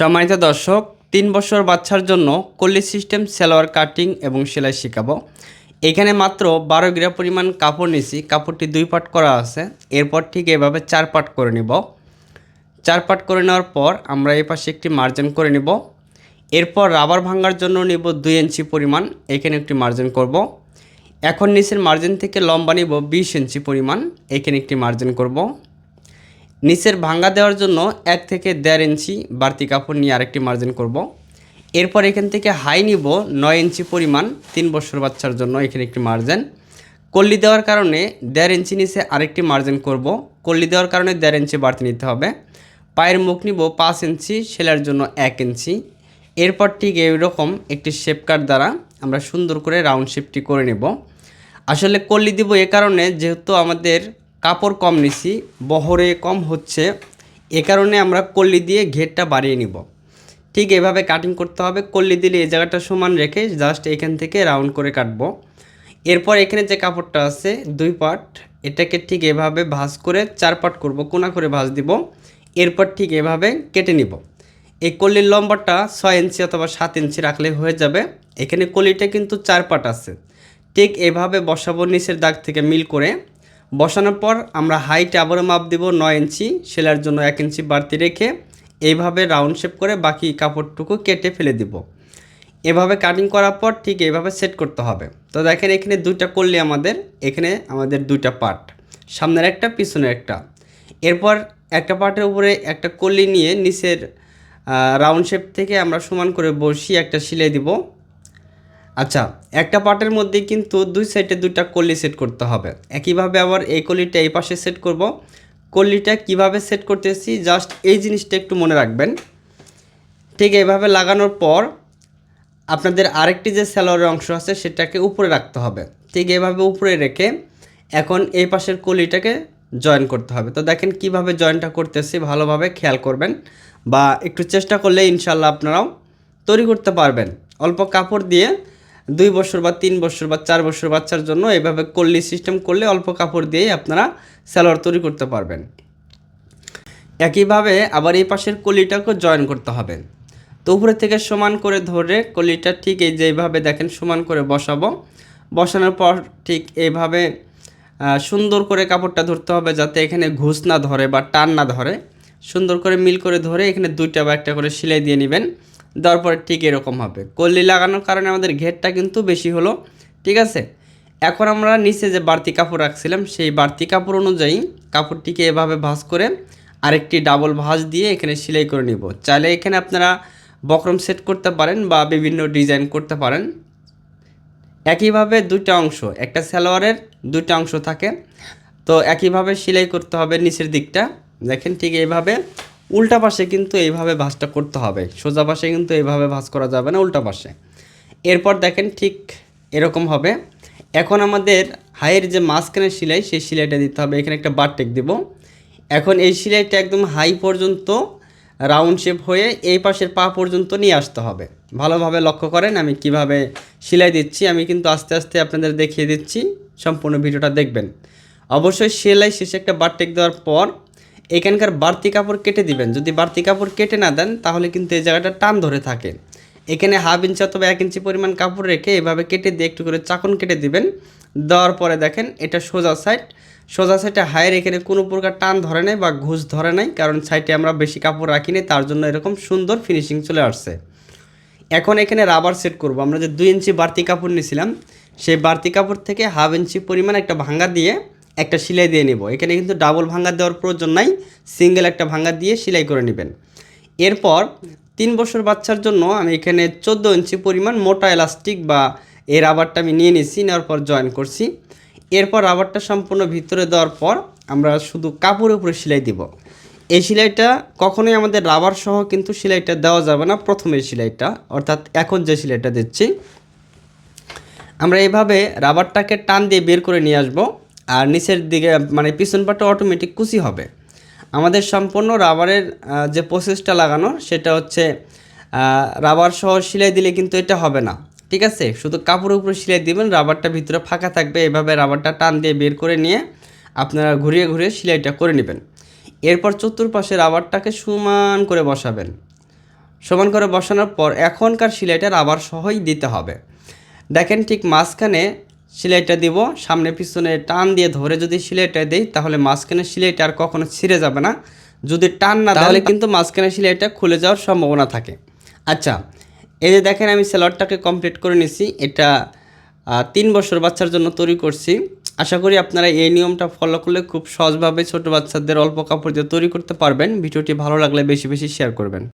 সম্মানিত দর্শক, তিন বছর বাচ্চার জন্য কল্লি সিস্টেম, সেলোয়ার কাটিং এবং সেলাই শেখাবো। এখানে মাত্র বারো গ্রা পরিমাণ কাপড় নিছি কাপড়টি দুই পাট করা আছে। এরপর ঠিক এভাবে চার পাট করে নিব। চার পাট করে নেওয়ার পর আমরা এই পাশে একটি মার্জিন করে নিব। এরপর রাবার ভাঙার জন্য নিব দুই ইঞ্চি পরিমাণ। এখানে একটি মার্জিন করব। এখন নিচের মার্জিন থেকে লম্বা নিব বিশ ইঞ্চি পরিমাণ। এখানে একটি মার্জিন করব। নিচের ভাঙ্গা দেওয়ার জন্য এক থেকে দেড় ইঞ্চি বাড়তি কাপড় নিয়ে আরেকটি মার্জিন করব। এরপর এখান থেকে হাই নিব নয় ইঞ্চি পরিমাণ তিন বছর বাচ্চার জন্য এখানে একটি মার্জিন কল্লি দেওয়ার কারণে দেড় ইঞ্চি নিচে আরেকটি মার্জিন করব। কল্লি দেওয়ার কারণে দেড় ইঞ্চি বাড়তি নিতে হবে পায়ের মুখ নিব পাঁচ ইঞ্চি সেলার জন্য এক ইঞ্চি এরপর ঠিক এইরকম একটি শেপ কাট দ্বারা আমরা সুন্দর করে রাউন্ড শেপটি করে নেব আসলে কল্লি দিব এ কারণে যেহেতু আমাদের কাপড় কম নিছি, বহরে কম হচ্ছে, এ কারণে আমরা কল্লি দিয়ে ঘেরটা বাড়িয়ে নিব। ঠিক এভাবে কাটিং করতে হবে, কল্লি দিলে এই জায়গাটা সমান রেখে জাস্ট এখান থেকে রাউন্ড করে কাটবো। এরপর এখানে যে কাপড়টা আছে, দুই পাট, এটাকে ঠিক এভাবে ভাঁজ করে চার পাট করব, কোনা করে ভাঁজ দিব। এরপর ঠিক এভাবে কেটে নিব। এই কলির লম্বাটা ছয় ইঞ্চি অথবা সাত ইঞ্চি রাখলে হয়ে যাবে। এখানে কলিটা কিন্তু চার পাট আছে। ঠিক এভাবে বসাবো নিচের দাগ থেকে মিল করে। বসানোর পর আমরা হাইট আবারও মাপ দেব নয় ইঞ্চি সেলার জন্য এক ইঞ্চি বাড়তি রেখে এইভাবে রাউন্ড শেপ করে বাকি কাপড়টুকু কেটে ফেলে দিব। এভাবে কাটিং করার পর ঠিক এইভাবে সেট করতে হবে। তো দেখেন এখানে দুইটা করলে আমাদের, এখানে আমাদের দুইটা পার্ট সামনের একটা, পিছনের একটা। এরপর একটা পার্টের উপরে একটা কল্লি নিয়ে নিচের রাউন্ড শেপ থেকে আমরা সমান করে বসিয়ে একটা সিলাই দিব। আচ্ছা একটা পার্টের মধ্যে কিন্তু দুই সাইডে দুইটা কলি সেট করতে হবে। একইভাবে আবার এই কলিটা এই পাশে সেট করব। কলিটা কীভাবে সেট করতেছি? জাস্ট এই জিনিসটা একটু মনে রাখবেন। ঠিক এইভাবে লাগানোর পর আপনাদের আরেকটি যে স্যালোয়ারের অংশ আছে, সেটাকে উপরে রাখতে হবে। ঠিক এভাবে উপরে রেখে এখন এই পাশের কলিটাকে জয়েন করতে হবে। তো দেখেন কীভাবে জয়েনটা করতেছি, ভালোভাবে খেয়াল করবেন বা একটু চেষ্টা করলে ইনশাল্লাহ আপনারাও তৈরি করতে পারবেন। অল্প কাপড় দিয়ে দুই বছর বা তিন বছর বা চার বছর বাচ্চার জন্য এভাবে কল্লি সিস্টেম করলে অল্প কাপড় দিয়েই আপনারা স্যালোয়ার তৈরি করতে পারবেন। একইভাবে আবার এই পাশের কলিটাকেও জয়েন করতে হবে। তো উপরে থেকে সমান করে ধরে কলিটা ঠিক এই যে এইভাবে দেখেন সমান করে বসাবো। বসানোর পর ঠিক এইভাবে সুন্দর করে কাপড়টা ধরতে হবে যাতে এখানে ঘুষ না ধরে বা টান না ধরে। সুন্দর করে মিল করে ধরে এখানে দুইটা বা একটা করে সেলাই দিয়ে নেবেন। দেওয়ার পরে ঠিক এরকম হবে। কল্লি লাগানোর কারণে আমাদের ঘেরটা কিন্তু বেশি হলো, ঠিক আছে? এখন আমরা নিচে যে বাড়তি কাপড় রাখছিলাম, সেই বাড়তি কাপড় অনুযায়ী কাপড়টিকে এভাবে ভাঁজ করে আরেকটি ডাবল ভাঁজ দিয়ে এখানে সেলাই করে নিব। চাইলে এখানে আপনারা বক্রম সেট করতে পারেন বা বিভিন্ন ডিজাইন করতে পারেন। একইভাবে দুইটা অংশ, একটা সালোয়ারের দুইটা অংশ থাকে। তো একইভাবে সেলাই করতে হবে নিচের দিকটা। দেখেন ঠিক এইভাবে উল্টা পাশে কিন্তু এইভাবে ভাঁজটা করতে হবে। সোজা পাশে কিন্তু এইভাবে ভাঁজ করা যাবে না উল্টা পাশে। এরপর দেখেন ঠিক এরকম হবে। এখন আমাদের হাইয়ের যে মাঝখানের সেলাই, সেই সেলাইটা দিতে হবে। এখানে একটা বারটেক দেব। এখন এই সেলাইটা একদম হাই পর্যন্ত, রাউন্ড শেপ হয়ে এই পাশের পা পর্যন্ত নিয়ে আসতে হবে। ভালোভাবে লক্ষ্য করেন, আমি কীভাবে সেলাই দিচ্ছি, আমি কিন্তু আস্তে আস্তে আপনাদের দেখিয়ে দিচ্ছি। সম্পূর্ণ ভিডিওটা দেখবেন। অবশ্যই সেলাই শেষে একটা বার টেক দেওয়ার পর এখানকার বাড়তি কাপড় কেটে দিবেন। যদি বাড়তি কাপড় কেটে না দেন, তাহলে কিন্তু এই জায়গাটা টান ধরে থাকে। এখানে হাফ ইঞ্চি অথবা এক ইঞ্চি পরিমাণ কাপড় রেখে এভাবে কেটে দিয়ে একটু করে চাকন কেটে দিবেন। দেওয়ার পরে দেখেন, এটা সোজা সাইড সোজা সাইডে হায়ের এখানে কোনো প্রকার টান ধরে নাই বা ঘুষ ধরে নাই, কারণ সাইডে আমরা বেশি কাপড় রাখিনি তার জন্য এরকম সুন্দর ফিনিশিং চলে আসছে। এখন এখানে রাবার সেট করব। আমরা যে দুই ইঞ্চি বাড়তি কাপড় নিয়েছিলাম, সেই বাড়তি কাপড় থেকে হাফ ইঞ্চি পরিমাণ একটা ভাঙ্গা দিয়ে একটা সেলাই দিয়ে নেব। এখানে কিন্তু ডাবল ভাঙ্গা দেওয়ার প্রয়োজন নাই সিঙ্গেল একটা ভাঙ্গা দিয়ে সেলাই করে নেবেন। এরপর তিন বছর বাচ্চার জন্য আমি এখানে চোদ্দ ইঞ্চি পরিমাণ মোটা এলাস্টিক বা এই রাবারটা আমি নিয়ে নিয়েছি, নেওয়ার পর জয়েন করছি। এরপর রাবারটা সম্পূর্ণ ভিতরে দেওয়ার পর আমরা শুধু কাপড়ের উপরে সেলাই দিব। এই সেলাইটা কখনোই আমাদের রাবার সহ কিন্তু সেলাইটা দেওয়া যাবে না প্রথমের সেলাইটা, অর্থাৎ এখন যে সেলাইটা দিচ্ছি। আমরা এইভাবে রাবারটাকে টান দিয়ে বের করে নিয়ে আসব। আর নিচের দিকে মানে পিছন পাটটা অটোমেটিক কুচি হবে। আমাদের সম্পূর্ণ রাবারের যে প্রসেসটা লাগানো, সেটা হচ্ছে রাবার সহ সেলাই দিলে কিন্তু এটা হবে না। ঠিক আছে? শুধু কাপড়ের উপরে সেলাই দিবেন, রাবারটা ভিতরে ফাঁকা থাকবে। এভাবে রাবারটা টান দিয়ে বের করে নিয়ে আপনারা ঘুরিয়ে ঘুরিয়ে সেলাইটা করে নেবেন। এরপর চতুর্পাশে রাবারটাকে সমান করে বসাবেন। সমান করে বসানোর পর এখনকার সেলাইটা রাবার সহই দিতে হবে। দেখেন ঠিক মাঝখানে সেলাইটা দিব সামনে পিছনে টান দিয়ে ধরে যদি সেলাইটা দেই তাহলে মাঝখানে সেলাইটা আর কখনো ছিঁড়ে যাবে না। যদি টান না তাহলে কিন্তু মাঝখানে সেলাইটা খুলে যাওয়ার সম্ভাবনা থাকে। আচ্ছা এই যে দেখেন আমি সেলারটাকে কমপ্লিট করে নিছি। এটা তিন বছর বাচ্চার জন্য তৈরি করছি। আশা করি আপনারা এই নিয়মটা ফলো করলে খুব সহজভাবে ছোট বাচ্চাদের অল্প কাপড় দিয়ে তৈরি করতে পারবেন। ভিডিওটি ভালো লাগলে বেশি বেশি শেয়ার করবেন।